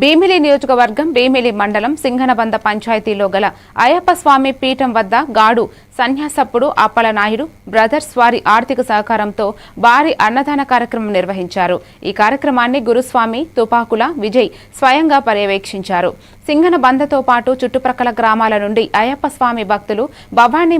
భీమిలి నియోజకవర్గం భీమిలి మండలం సింగనబంద పంచాయతీలో గల అయ్యప్ప స్వామి పీఠం వద్ద గాడు సన్యాసప్పుడు అప్పలనాయుడు బ్రదర్స్ వారి ఆర్థిక సహకారంతో భారీ అన్నదాన కార్యక్రమం నిర్వహించారు. ఈ కార్యక్రమాన్ని గురుస్వామి తుపాకుల విజయ్ స్వయంగా పర్యవేక్షించారు. సింగనబందతో పాటు చుట్టుప్రక్కల గ్రామాల నుండి అయ్యప్ప స్వామి భక్తులు భవానీ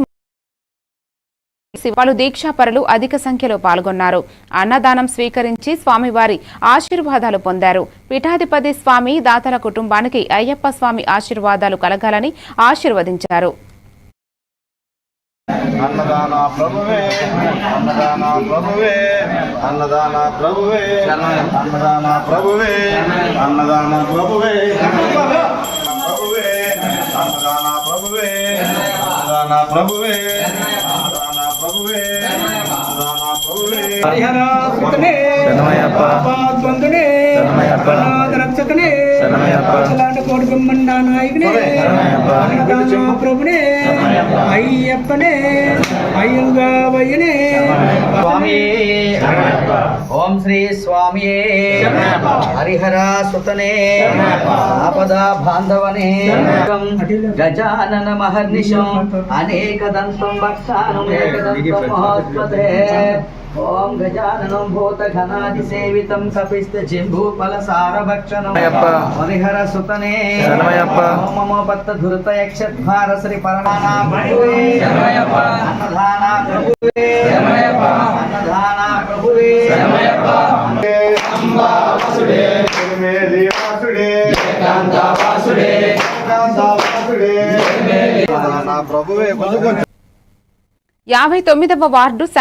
చేసి పలు దీక్షాపరులు అధిక సంఖ్యలో పాల్గొన్నారు. అన్నదానం స్వీకరించి స్వామివారి ఆశీర్వాదాలు పొందారు. పీఠాధిపతి స్వామి దాతల కుటుంబానికి అయ్యప్ప స్వామి ఆశీర్వాదాలు కలగాలని ఆశీర్వదించారు. అన్నదాన ప్రభువే అన్నదాన ప్రభువే అన్నదాన ప్రభువే అన్నదాన ప్రభువే అన్నదాన ప్రభువే ప్రభువే అన్నదాన ప్రభువే అన్నదాన ప్రభువే అచలాండ కోటి బ్రహ్మండ నాయకునే ప్రభునే అయ్యప్పనే అయ్యంగా వయ్యనే ఓం శ్రీ స్వామి హరిహర సుతనే. ఆపదా బాంధవనే. గజానన మహర్నిశం. అనేక దంతం భక్తానం ఏకదంతం మహోత్పతే ఓం గజాననం భూత ఘనాది సేవితం కపిస్త జింభూ ఫల సార భక్షణం. హరిహర సుతనే. మమ పత్త ధృత యక్షద్వార శ్రీ పరమానా తిరుమేలి వాసుడే. వాసుడే. అన్నదాన ప్రభువే కొంచెం కొంచెం యాభై తొమ్మిదవ వార్డు